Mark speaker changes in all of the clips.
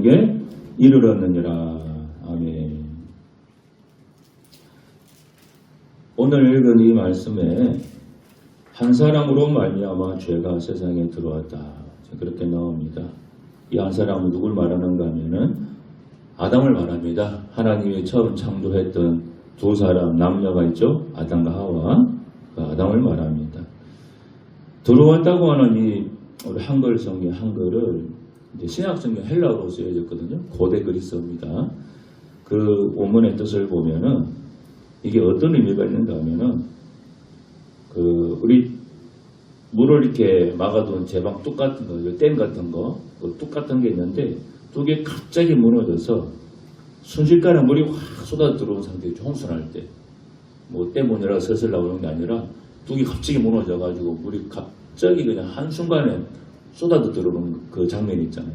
Speaker 1: 게 이르렀느니라. 아멘. 오늘 읽은 이 말씀에 한 사람으로 말미암아 죄가 세상에 들어왔다. 그렇게 나옵니다. 이 한 사람은 누굴 말하는가 하면은 아담을 말합니다. 하나님이 처음 창조했던 두 사람 남녀가 있죠. 아담과 하와. 그 아담을 말합니다. 들어왔다고 하는 이 우리 한글 성경 한글을 성경 헬라어로 쓰여졌거든요. 고대 그리스어입니다. 그 원문의 뜻을 보면은 이게 어떤 의미가 있는가 하면은 그 우리 물을 이렇게 막아둔 제방 뚝 같은 거, 댐 같은 거, 그뚝 같은 게 있는데 뚝이 갑자기 무너져서 순식간에 물이 확 쏟아 들어온 상태죠. 홍수날 때. 뭐 때문이라 슬슬 나오는 게 아니라 뚝이 갑자기 무너져가지고 물이 갑자기 그냥 한순간에 쏟아져 들어오는 그 장면이 있잖아요.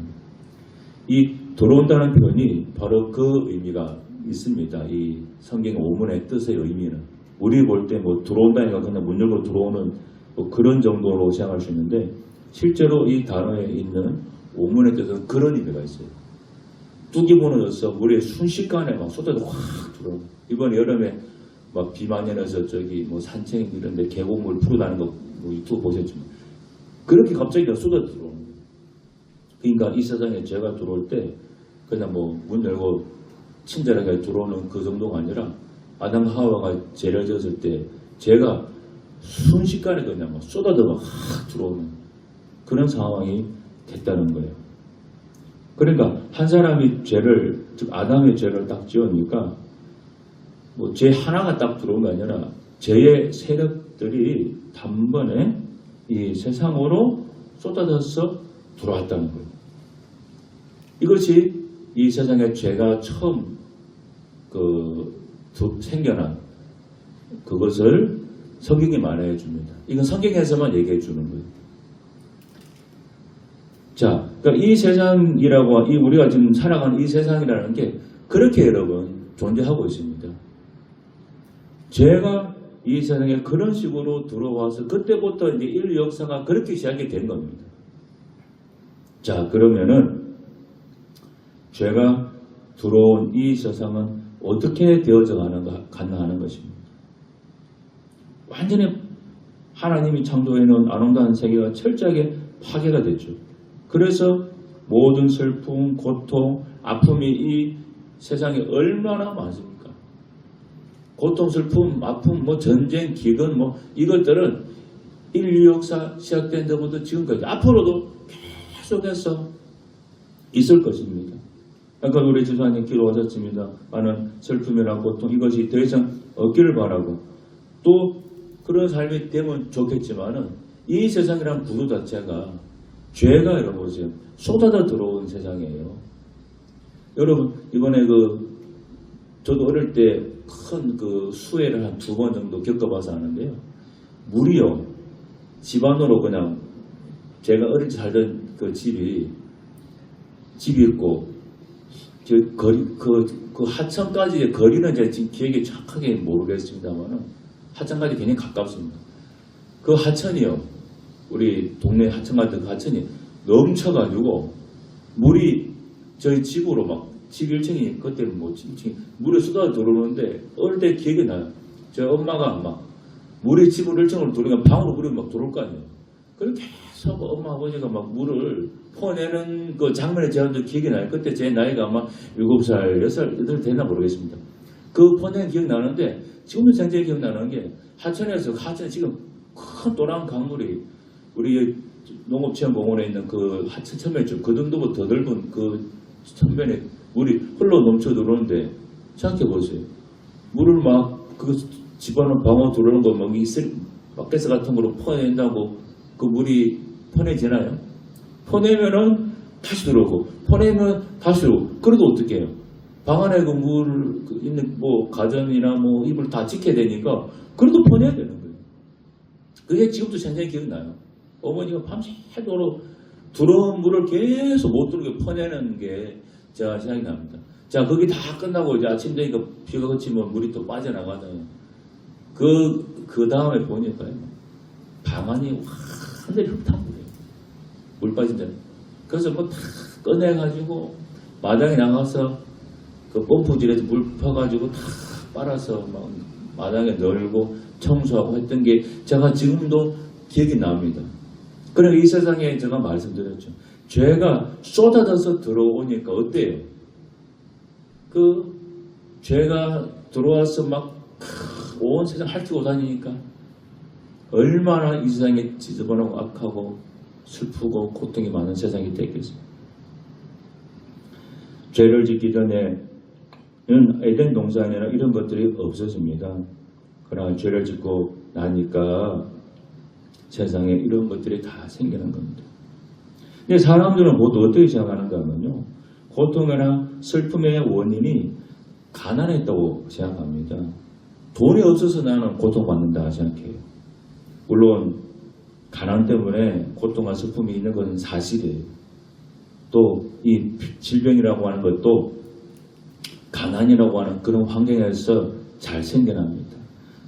Speaker 1: 이 들어온다는 표현이 바로 그 의미가 있습니다. 이 성경 오문의 뜻의 의미는. 우리 볼 때 뭐 들어온다니까 그냥 문 열고 들어오는 뭐 그런 정도로 생각할 수 있는데 실제로 이 단어에 있는 오문의 뜻은 그런 의미가 있어요. 뚝이 무너져서 물에 순식간에 막 쏟아져 확 들어오는. 이번 여름에 막비 많이 내서 저기 뭐 산책 이런데 계곡물 풀어나는 거 뭐 유튜브 보셨지만 그렇게 갑자기 들어오는 거예요. 그러니까 이 세상에 죄가 들어올 때 그냥 뭐 문 열고 친절하게 들어오는 그 정도가 아니라 아담과 하와가 죄를 졌을 때 죄가 순식간에 그냥 막 쏟아져 막확 들어오는 그런 상황이 됐다는 거예요. 그러니까 한 사람이 죄를 즉 아담의 죄를 딱 지으니까 뭐 죄 하나가 딱 들어온 게 아니라 죄의 세력들이 단번에 이 세상으로 쏟아져서 들어왔다는 거예요. 이것이 이 세상에 죄가 처음 그 두- 생겨난 그것을 성경이 말해 줍니다. 이건 성경에서만 얘기해 주는 거예요. 자, 그러니까 이 세상이라고 이 우리가 지금 살아가는 이 세상이라는 게 그렇게 여러분 존재하고 있습니다. 죄가 이 세상에 그런 식으로 들어와서 그때부터 이제 인류 역사가 그렇게 시작이 된 겁니다. 자, 그러면은 죄가 들어온 이 세상은 어떻게 되어져 가는가, 가능하는 것입니다. 완전히 하나님이 창조해 놓은 아름다운 세계가 철저하게 파괴가 됐죠. 그래서 모든 슬픔, 고통, 아픔이 이 세상에 얼마나 많습니까? 고통, 슬픔, 아픔, 뭐 전쟁, 기근, 뭐 이것들은 인류 역사 시작된 데부터 지금까지 앞으로도 계속해서 있을 것입니다. 아까 우리 지사님 기도하셨습니다. 많은 슬픔이나 고통 이것이 더 이상 없기를 바라고 또 그런 삶이 되면 좋겠지만은 이 세상이란 구조 자체가 죄가 여러분 보세요. 쏟아져 들어온 세상이에요. 여러분 이번에 그 저도 어릴 때 큰 그 수해를 한 두 번 정도 겪어봐서 아는데요. 물이요 집 안으로 그냥 제가 어릴 때 살던 그 집이 집이 있고 저 거리 그, 그 하천까지의 거리는 제가 지금 기억이 정확하게 모르겠습니다만은 하천까지 굉장히 가깝습니다. 그 하천이요 우리 동네 하천 같은 그 하천이 넘쳐가지고 물이 저희 집으로 막 집 1층이 그때는 뭐 1층이 물에 쏟아 들어오는데 어릴 때 기억이 나요. 저희 엄마가 막 물이 집으로 1층으로 들어오니까 방으로 물이 막 들어올 거 아니에요. 그렇게 계속 엄마 아버지가 막 물을 퍼내는 그 장면에 제가 도 기억이 나요. 그때 제 나이가 아마 7살, 6살, 8살 되나 모르겠습니다. 그 퍼내는 기억 나는데 지금도 굉장히 기억나는 게 하천에서 하천에 지금 큰 또랑 강물이 우리 농업체험공원에 있는 그 하천 천면 쪽그 정도보다 더 넓은 그 천면에 물이 흘러 넘쳐 들어오는데 생각해 보세요. 물을 막그 집안은 방어 들어오는 거막 이슬 바켓스 같은 거로 퍼낸다고 그 물이 퍼내지나요? 퍼내면은 다시 들어오고 퍼내면 다시 들어오고 그래도 어떻게 해요? 방 안에 그 물 있는 뭐 가전이나 뭐 입을 다 지켜야 되니까 그래도 퍼내야 되는 거예요. 그게 지금도 생생히 기억나요. 어머니가 밤새도록 들어온 물을 계속 못 들어오게 퍼내는 게 제가 생각이 납니다. 자, 거기 다 끝나고 이제 아침 되니까 비가 그치면 물이 또 빠져나가는 그, 그 다음에 보니까요. 방안이 완전히 흙탕물이에요. 물 빠진 데는. 그래서 뭐 다 꺼내가지고 마당에 나가서 그 펌프질에서 물 퍼가지고 다 빨아서 막 마당에 널고 청소하고 했던 게 제가 지금도 기억이 납니다. 그럼 이 세상에 제가 말씀드렸죠. 죄가 쏟아져서 들어오니까 어때요? 그 죄가 들어와서 막 온 세상 핥히고 다니니까 얼마나 이 세상에 지저분하고 악하고 슬프고 고통이 많은 세상이 되겠어요. 죄를 짓기 전에는 에덴 동산에는 이런 것들이 없어집니다. 그러나 죄를 짓고 나니까 세상에 이런 것들이 다 생기는 겁니다. 사람들은 모두 어떻게 생각하는가 하면요. 고통이나 슬픔의 원인이 가난했다고 생각합니다. 돈이 없어서 나는 고통받는다 생각해요. 물론 가난 때문에 고통과 슬픔이 있는 것은 사실이에요. 또 이 질병이라고 하는 것도 가난이라고 하는 그런 환경에서 잘 생겨납니다.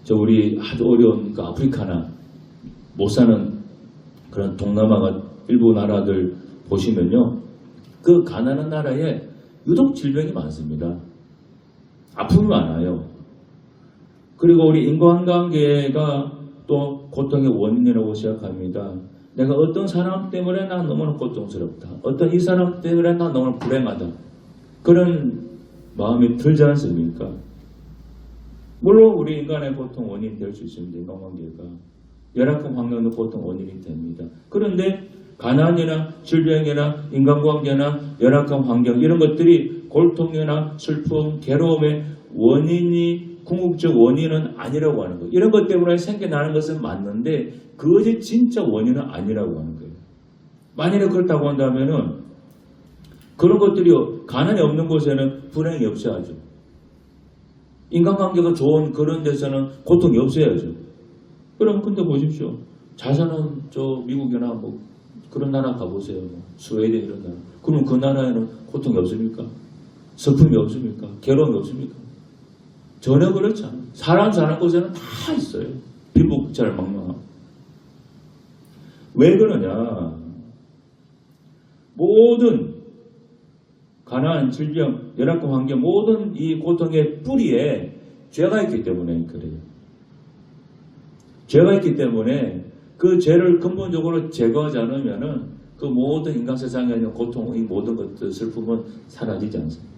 Speaker 1: 저 우리 아주 어려운 그 아프리카나 못 사는 그런 동남아가 일부 나라들 보시면요. 그 가난한 나라에 유독 질병이 많습니다. 아픔이 많아요. 그리고 우리 인간관계가 또 고통의 원인이라고 생각합니다. 내가 어떤 사람 때문에 난 너무나 고통스럽다. 어떤 이 사람 때문에 난 너무 불행하다. 그런 마음이 들지 않습니까? 물론 우리 인간의 고통 원인이 될 수 있습니다. 인간관계가. 열악한 환경도 고통 원인이 됩니다. 그런데 가난이나 질병이나 인간관계나 열악한 환경 이런 것들이 고통이나 슬픔, 괴로움의 원인이 궁극적 원인은 아니라고 하는 거예요. 이런 것 때문에 생겨나는 것은 맞는데 그것이 진짜 원인은 아니라고 하는 거예요. 만일에 그렇다고 한다면은 그런 것들이 가난이 없는 곳에는 불행이 없어야죠. 인간관계가 좋은 그런 데서는 고통이 없어야죠. 그럼 근데 보십시오. 자산은 저 미국이나 뭐 그런 나라 가보세요. 뭐 스웨덴 이런 나라. 그러면 그 나라에는 고통이 없습니까? 슬픔이 없습니까? 괴로움이 없습니까? 전혀 그렇지 않아요. 사람 사는 곳에는 다 있어요. 빈부잘 막막하고. 왜 그러냐? 모든 가난, 질병, 열악한 환경, 모든 이 고통의 뿌리에 죄가 있기 때문에 그래요. 죄가 있기 때문에 그 죄를 근본적으로 제거하지 않으면은 그 모든 인간 세상에 있는 고통, 이 모든 것들, 슬픔은 사라지지 않습니다.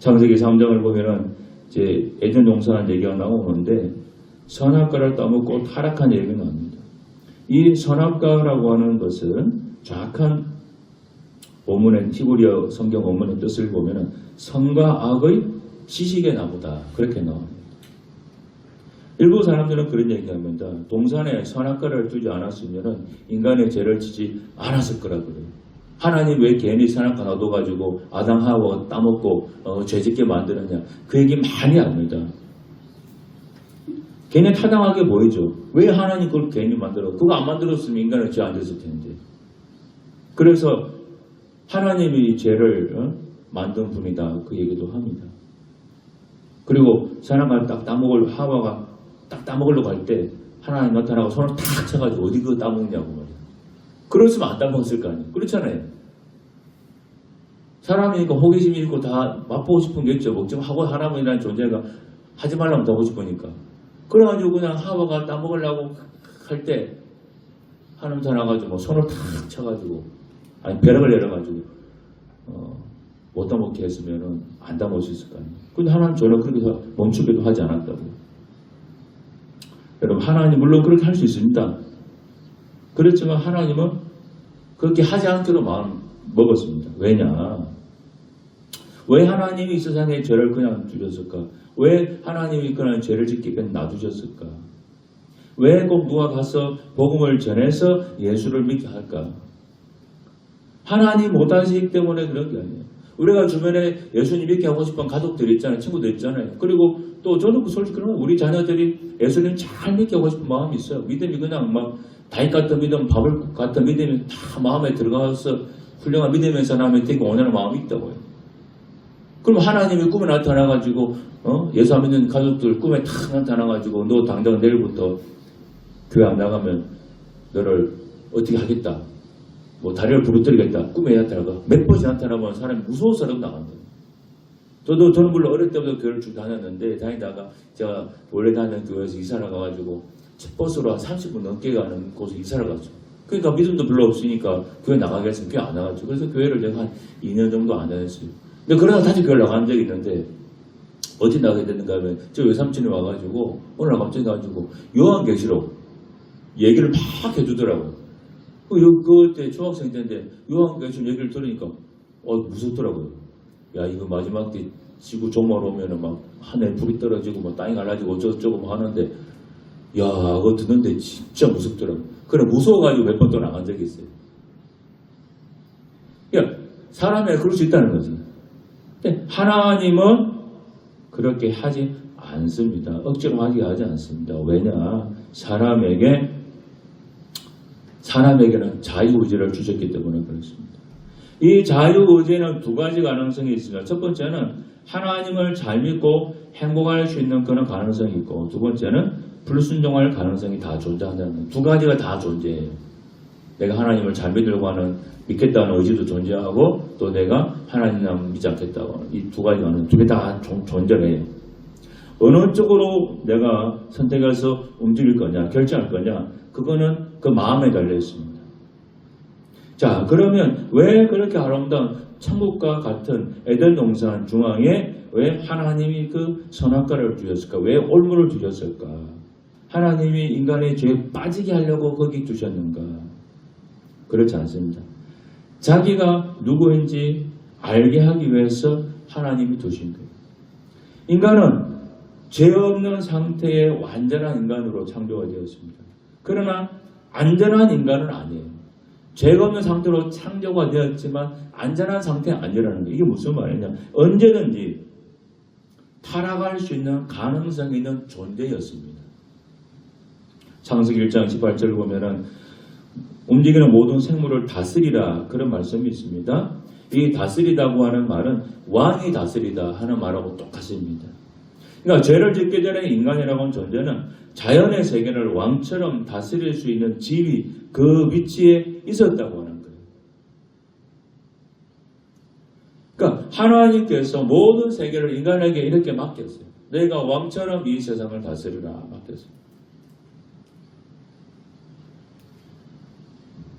Speaker 1: 창세기 3장을 보면은 이제 예전 용서한 얘기가 나오는데 선악과를 따먹고 타락한 얘기가 나옵니다. 이 선악과라고 하는 것은 정확한 본문의 티브리어 성경 원문의 뜻을 보면은 선과 악의 지식의 나무다 그렇게 나옵니다. 일부 사람들은 그런 얘기합니다. 동산에 선악과를 두지 않았으면은 인간의 죄를 지지 않았을 거라 그래요. 하나님 왜 괜히 선악과 놔둬가지고 아담 하와 따먹고 어, 죄짓게 만드느냐 그 얘기 많이 합니다. 괜히 타당하게 보이죠. 왜 하나님 그걸 괜히 만들어? 그거 안 만들었으면 인간은 죄 안 됐을 텐데. 그래서 하나님이 죄를 어? 만든 분이다 그 얘기도 합니다. 그리고 사람을 딱 따먹을 하와가 딱 따먹으려고 할 때 하나님 나타나고 손을 탁 쳐가지고 어디 그거 따먹냐고 말이야. 그랬으면 안 따먹었을 거 아니에요. 그렇잖아요. 사람이니까 호기심이 있고 다 맛보고 싶은 게 있죠. 먹지 하고 하나님이라는 존재가 하지 말라면 더 하고 싶으니까. 그래가지고 그냥 하와가 따먹으려고 할 때 하나님 나타나가지고 뭐 손을 탁 쳐가지고 아니 벼락을 내려가지고 어, 못 따먹게 했으면은 안 따먹을 수 있을 거 아니에요. 근데 하나님 전혀 그렇게 멈추기도 하지 않았다고. 여러분 하나님 물론 그렇게 할 수 있습니다. 그렇지만 하나님은 그렇게 하지 않기로 마음 먹었습니다. 왜냐? 왜 하나님이 이 세상에 죄를 그냥 두셨을까? 왜 하나님이 그냥 죄를 짓게 그냥 놔두셨을까? 왜 꼭 누가 가서 복음을 전해서 예수를 믿게 할까? 하나님 못하시기 때문에 그런 게 아니에요. 우리가 주변에 예수님 믿게 하고 싶은 가족들 있잖아요. 친구들 있잖아요. 그리고 또 저도 그 솔직히 그러면 우리 자녀들이 예수님 잘 믿게 하고 싶은 마음이 있어요. 믿음이 그냥 막 다윗 같은 믿음, 바울 같은 믿음이 다 마음에 들어가서 훌륭한 믿음의 사람이 되고 원하는 마음이 있다고요. 그럼 하나님이 꿈에 나타나가지고 어? 예수 안 믿는 가족들 꿈에 탁 나타나가지고 너 당장 내일부터 교회 안 나가면 너를 어떻게 하겠다. 뭐 다리를 부러뜨리겠다 꿈에 나타나고 몇 번이 나타나면 사람이 무서워서 나간다. 저도 저는 물론 어릴 때부터 교회를 쭉 다녔는데 다니다가 제가 원래 다니는 교회에서 이사를 가가지고 첫 버스로 한 30분 넘게 가는 곳에 이사를 갔죠. 그러니까 믿음도 별로 없으니까 교회 나가겠으면 교회 안 나갔죠. 그래서 교회를 내가 한 2년 정도 안 다녔어요. 근데 그러다 다시 교회 나간 적이 있는데 어디 나가게 됐는가 하면 저 외삼촌이 와가지고 오늘 날 갑자기 가지고 요한계시록 얘기를 막 해주더라고요. 그, 요- 그때 중학생 때인데 요한계시록 얘기를 들으니까 어 무섭더라고요. 야 이거 마지막 때 지구 종말 오면은 막 하늘 불이 떨어지고 뭐 땅이 갈라지고 어쩌고저쩌고 뭐 하는데 야 그거 듣는데 진짜 무섭더라고. 그래 무서워가지고 몇 번 또 나간 적이 있어요. 그러니까 사람에 그럴 수 있다는 거지. 근데 하나님은 그렇게 하지 않습니다. 억지로 하게 하지 않습니다. 왜냐? 사람에게 사람에게는 자유의지를 주셨기 때문에 그렇습니다. 이 자유의지는 두 가지 가능성이 있습니다. 첫 번째는 하나님을 잘 믿고 행복할 수 있는 그런 가능성이 있고 두 번째는 불순종할 가능성이 다 존재한다는. 두 가지가 다 존재해요. 내가 하나님을 잘 믿으려고 하는 믿겠다는 의지도 존재하고 또 내가 하나님을 믿지 않겠다고 이두 가지가 두 개 다 존재해요. 어느 쪽으로 내가 선택해서 움직일 거냐 결정할 거냐 그거는 그 마음에 달려 있습니다. 자 그러면 왜 그렇게 아름다운 천국과 같은 에덴 동산 중앙에 왜 하나님이 그 선악과를 주셨을까? 왜 올무를 주셨을까? 하나님이 인간의 죄에 빠지게 하려고 거기 두셨는가? 그렇지 않습니다. 자기가 누구인지 알게 하기 위해서 하나님이 두신 거예요. 인간은 죄 없는 상태의 완전한 인간으로 창조가 되었습니다. 그러나 안전한 인간은 아니에요. 죄가 없는 상태로 창조가 되었지만 안전한 상태는 아니라는 거예요. 이게 무슨 말이냐? 언제든지 타락할 수 있는 가능성이 있는 존재였습니다. 창세기 1장 18절을 보면은 움직이는 모든 생물을 다스리라 그런 말씀이 있습니다. 이 다스리다고 하는 말은 왕이 다스리다 하는 말하고 똑같습니다. 그러니까 죄를 짓기 전에 인간이라고 하는 존재는 자연의 세계를 왕처럼 다스릴 수 있는 지위, 그 위치에 있었다고 하는 거예요. 그러니까 하나님께서 모든 세계를 인간에게 이렇게 맡겼어요. 내가 왕처럼 이 세상을 다스리라 맡겼어요.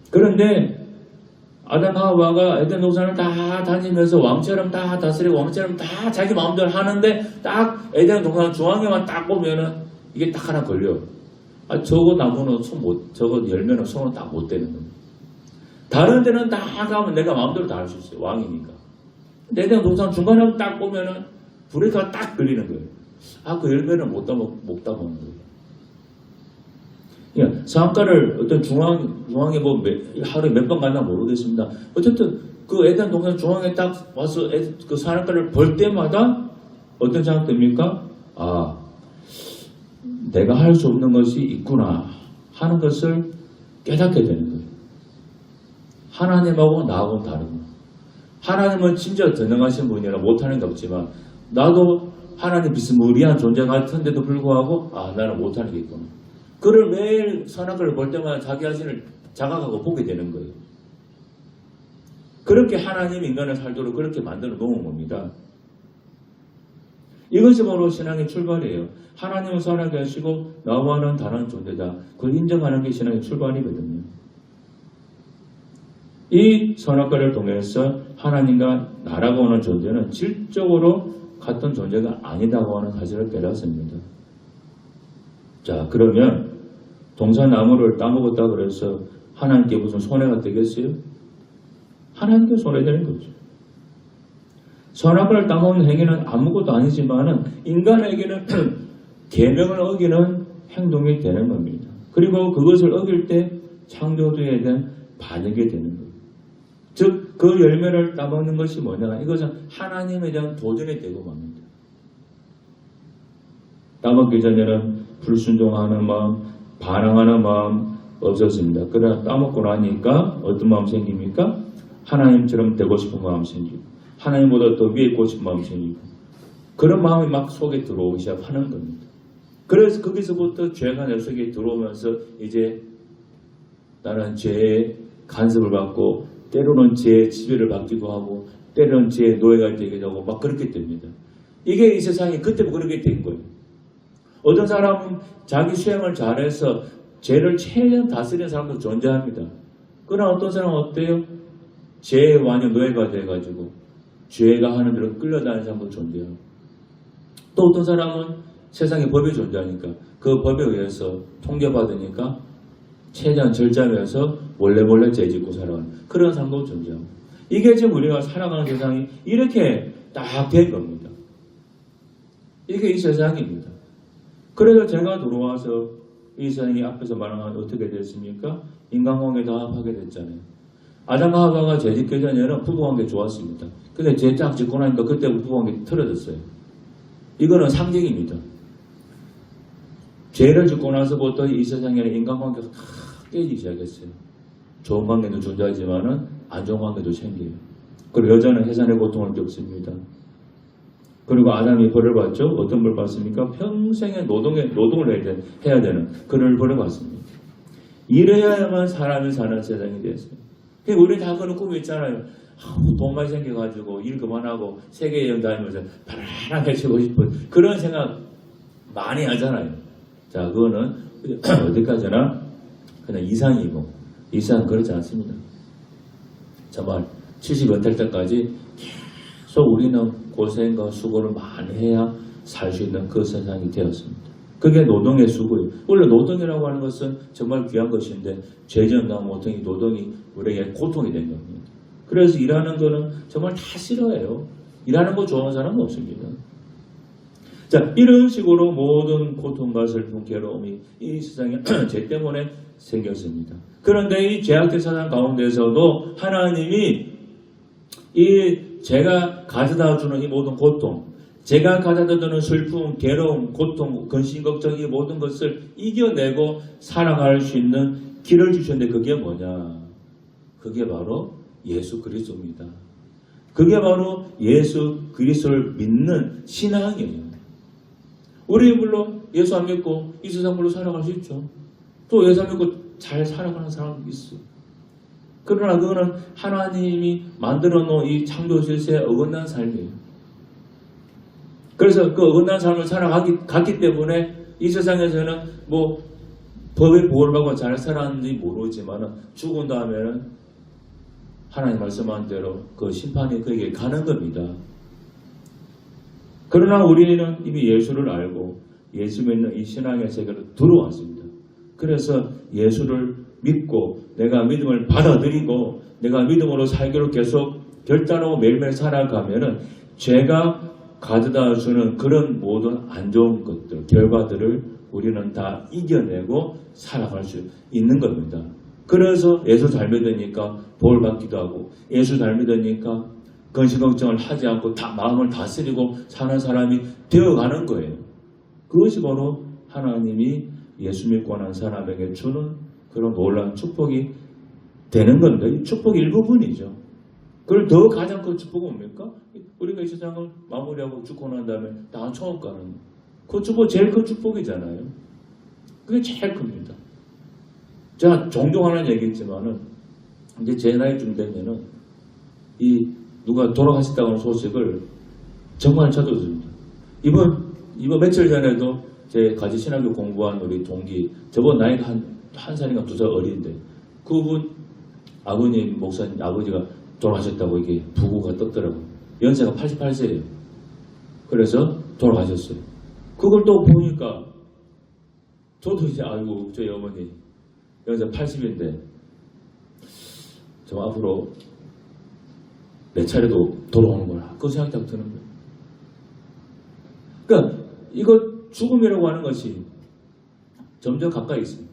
Speaker 1: 그런데 아담 하와가 에덴 동산을 다 다니면서 왕처럼 다 다스리고 왕처럼 다 자기 마음대로 하는데 딱 에덴 동산 중앙에만 딱 보면은 이게 딱 하나 걸려. 아 저거 나무는 손 못, 저거 열면은 손은 딱못 대는 겁니다. 다른 데는 다 가면 내가 마음대로 다 할 수 있어요. 왕이니까. 에덴 동산 중간에 딱 보면은 브레이크가 딱 걸리는 거예요. 아 그 열매는 못 따먹 못 따먹는 거예요. 예, 상가를 어떤 중앙 중앙에 뭐 매- 하루에 몇번 갔나 모르겠습니다. 어쨌든 그 에덴 동산 중앙에 딱 와서 에- 그 상가를 볼 때마다 어떤 생각 듭니까? 아, 내가 할 수 없는 것이 있구나 하는 것을 깨닫게 되는 거예요. 하나님하고 나하고는 다르구나. 하나님은 진짜 전능하신 분이라 못하는 게 없지만 나도 하나님 비스무리한 존재 같은데도 불구하고 아 나는 못하는 게 있구나. 그를 매일 선악을 볼 때마다 자기 자신을 자각하고 보게 되는 거예요. 그렇게 하나님 인간을 살도록 그렇게 만들어 놓은 겁니다. 이것이 바로 신앙의 출발이에요. 하나님을 선하게 하시고 나와는 다른 존재다. 그걸 인정하는 게 신앙의 출발이거든요. 이 선악과를 통해서 하나님과 나라고 하는 존재는 질적으로 같은 존재가 아니다고 하는 사실을 깨닫습니다. 자, 그러면 동산나무를 따먹었다 그래서 하나님께 무슨 손해가 되겠어요? 하나님께 손해되는 거죠. 선악과를 따먹는 행위는 아무것도 아니지만 은 인간에게는 계명을 어기는 행동이 되는 겁니다. 그리고 그것을 어길 때 창조주에 대한 반역이 되는 거예요. 즉 그 열매를 따먹는 것이 뭐냐? 이것은 하나님에 대한 도전이 되고 맙니다. 따먹기 전에는 불순종하는 마음, 반항하는 마음 없었습니다. 그러나 따먹고 나니까 어떤 마음 생깁니까? 하나님처럼 되고 싶은 마음 생기고 하나님보다 더 위에 있고 싶은 마음 생기고 그런 마음이 막 속에 들어오기 시작하는 겁니다. 그래서 거기서부터 죄가 내 속에 들어오면서 이제 나는 죄의 간섭을 받고 때로는 제 지배를 받기도 하고 때로는 제 노예가 되기도 하고 막 그렇게 됩니다. 이게 이 세상이 그때부터 그렇게 된 거예요. 어떤 사람은 자기 수행을 잘해서 죄를 최대한 다스리는 사람도 존재합니다. 그러나 어떤 사람은 어때요? 죄의 완전 노예가 돼가지고 죄가 하는 대로 끌려다니는 사람도 존재하고 또 어떤 사람은 세상에 법이 존재하니까 그 법에 의해서 통제받으니까 최대한 절제하면서 몰래 몰래 죄 짓고 살아가는 그런 사람도 존재하고 이게 지금 우리가 살아가는 세상이 이렇게 딱 된 겁니다. 이게 이 세상입니다. 그래서 제가 들어와서 이 세상이 앞에서 말하면 어떻게 됐습니까? 인간관계 다 하게 됐잖아요. 아담과 하가가 죄짓기 전에는 부부관계 좋았습니다. 근데 죄딱 짓고 나니까 그때부터 부부관계 틀어졌어요. 이거는 상징입니다. 죄를 짓고 나서부터 이 세상에는 인간관계가 다 깨지기 시작했어요. 좋은 관계도 존재하지만은 안 좋은 관계도 생겨요. 그리고 여자는 해산의 고통을 겪습니다. 그리고 아담이 벌을 받죠. 어떤 벌 받습니까? 평생의 노동에, 노동을 해야, 되, 해야 되는 그런 벌을 받습니다. 이래야만 사람이 사는 세상이 됐어요. 우리 다 그런 꿈이 있잖아요. 아우, 돈만 생겨가지고 일 그만하고 세계 여행 다니면서 편안하게 쉬고 싶은 그런 생각 많이 하잖아요. 자, 그거는 어디까지나 그냥 이상이고 이상 그렇지 않습니다. 정말 70 연탈 때까지 계속 우리는 고생과 수고를 많이 해야 살 수 있는 그 세상이 되었습니다. 그게 노동의 수고예요. 원래 노동이라고 하는 것은 정말 귀한 것인데 죄전당 모통이 노동이 우리에게 고통이 된 겁니다. 그래서 일하는 거는 정말 다 싫어해요. 일하는 거 좋아하는 사람은 없습니다. 자, 이런 식으로 모든 고통과 슬픔, 괴로움이 이 세상에 죄 때문에 생겼습니다. 그런데 이 죄악된 세상 가운데서도 하나님이 이 제가 가져다 주는 이 모든 고통, 제가 가져다 주는 슬픔, 괴로움, 고통, 근심, 걱정 이 모든 것을 이겨내고 살아갈 수 있는 길을 주셨는데 그게 뭐냐? 그게 바로 예수 그리스도입니다. 그게 바로 예수 그리스도를 믿는 신앙이에요. 우리 물론 예수 안 믿고 이 세상 물로 살아갈 수 있죠. 또 예수 안 믿고 잘 살아가는 사람도 있어요. 그러나 그거는 하나님이 만들어 놓은 이 창조 질서에 어긋난 삶이에요. 그래서 그 어긋난 삶을 살아가기 갔기 때문에 이 세상에서는 뭐 법의 보호를 받고 잘 살았는지 모르지만은 죽은 다음에는 하나님 말씀한 대로 그 심판이 그에게 가는 겁니다. 그러나 우리는 이미 예수를 알고 예수 믿는 이 신앙의 세계로 들어왔습니다. 그래서 예수를 믿고 내가 믿음을 받아들이고 내가 믿음으로 살기로 계속 결단하고 매일매일 살아가면은 죄가 가져다 주는 그런 모든 안 좋은 것들, 결과들을 우리는 다 이겨내고 살아갈 수 있는 겁니다. 그래서 예수 잘 믿으니까 볼 받기도 하고 예수 잘 믿으니까 근심 걱정을 하지 않고 다 마음을 다스리고 사는 사람이 되어가는 거예요. 그것이 바로 하나님이 예수 믿고 난 사람에게 주는 그런 놀라운 축복이 되는. 이 축복의 일부분이죠. 그걸 더 가장 큰 축복은 뭡니까? 우리가 이 세상을 마무리하고 죽고 난 다음에 다 처음 가는 그 축복 제일 큰 축복이잖아요. 그게 제일 큽니다. 제가 종종 하는 얘기했지만은 이제 제 나이쯤 되면은 이 누가 돌아가셨다고 하는 소식을 정말 듭니다. 이번 이번 며칠 전에도 제 가지 신학교 공부한 우리 동기 저번 나이가 한, 한 살인가 두 살 어린데 그분 아버님 목사님 아버지가 돌아가셨다고 이게 부고가 떴더라고요. 연세가 88세예요. 그래서 돌아가셨어요. 그걸 또 보니까 저도 이제 알고 저희 어머니 연세 80인데 저 앞으로 내 차례도 돌아오는구나. 그 생각이 딱 드는 거예요. 그러니까 이거 죽음이라고 하는 것이 점점 가까이 있습니다.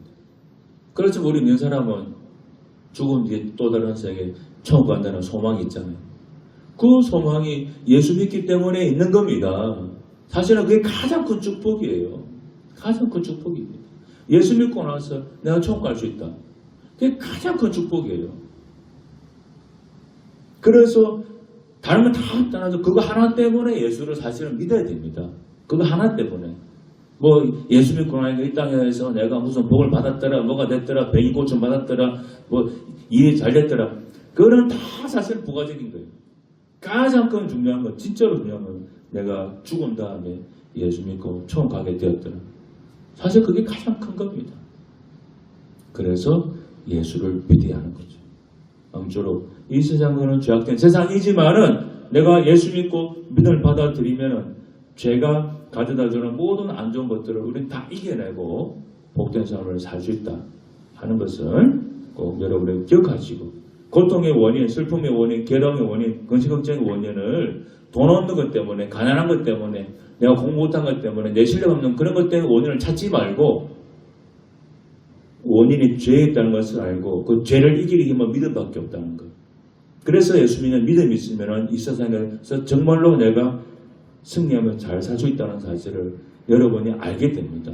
Speaker 1: 그렇지만 우리 믿는 사람은 죽음 뒤에 또 다른 세계 천국 간다는 소망이 있잖아요. 그 소망이 예수 믿기 때문에 있는 겁니다. 사실은 그게 가장 큰 축복이에요. 가장 큰 축복입니다. 예수 믿고 나서 내가 천국 갈 수 있다. 그게 가장 큰 축복이에요. 그래서 다른 건다 떠나서 그거 하나 때문에 예수를 사실은 믿어야 됩니다. 그거 하나 때문에. 뭐 예수 믿고 나니까 이 땅에서 내가 무슨 복을 받았더라, 뭐가 됐더라, 병이 고침 받았더라, 뭐 일이 잘 됐더라. 그거는 다 사실 부가적인 거예요. 가장 큰 중요한 건 진짜로 중요한 건 내가 죽은 다음에 예수 믿고 처음 가게 되었더라. 사실 그게 가장 큰 겁니다. 그래서 예수를 믿어야 하는 거죠. 아무쪼록 이 세상은 죄악된 세상이지만은 내가 예수 믿고 믿음을 받아들이면은 죄가 가져다 주는 모든 안 좋은 것들을 우리는 다 이겨내고 복된 삶을 살 수 있다 하는 것을 꼭 여러분이 기억하시고 고통의 원인, 슬픔의 원인, 괴로움의 원인, 근심걱정의 원인을 돈 없는 것 때문에 가난한 것 때문에 내가 공부 못한 것 때문에 내 실력 없는 그런 것 때문에 원인을 찾지 말고 원인이 죄에 있다는 것을 알고 그 죄를 이길 힘은 믿음밖에 없다는 것. 그래서 예수 믿는 믿음이 있으면 이 세상에서 정말로 내가 승리하면 잘살 수 있다는 사실을 여러분이 알게 됩니다.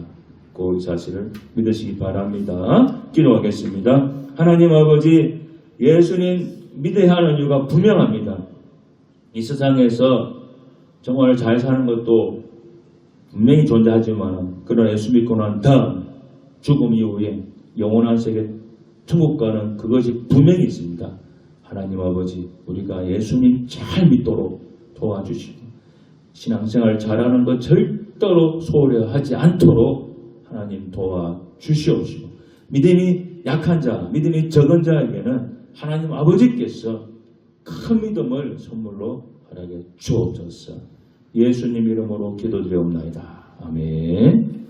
Speaker 1: 그 사실을 믿으시기 바랍니다. 기도하겠습니다. 하나님 아버지 예수님 믿어야 하는 이유가 분명합니다. 이 세상에서 정말 잘 사는 것도 분명히 존재하지만 그런 예수 믿고 난 다음 죽음 이후에 영원한 세계 천국 가는 그것이 분명히 있습니다. 하나님 아버지 우리가 예수님 잘 믿도록 도와주시고 신앙생활 잘하는 것 절대로 소홀히 하지 않도록 하나님 도와 주시옵시고 믿음이 약한 자, 믿음이 적은 자에게는 하나님 아버지께서 큰 믿음을 선물로 허락해 주옵소서. 예수님 이름으로 기도드리옵나이다. 아멘.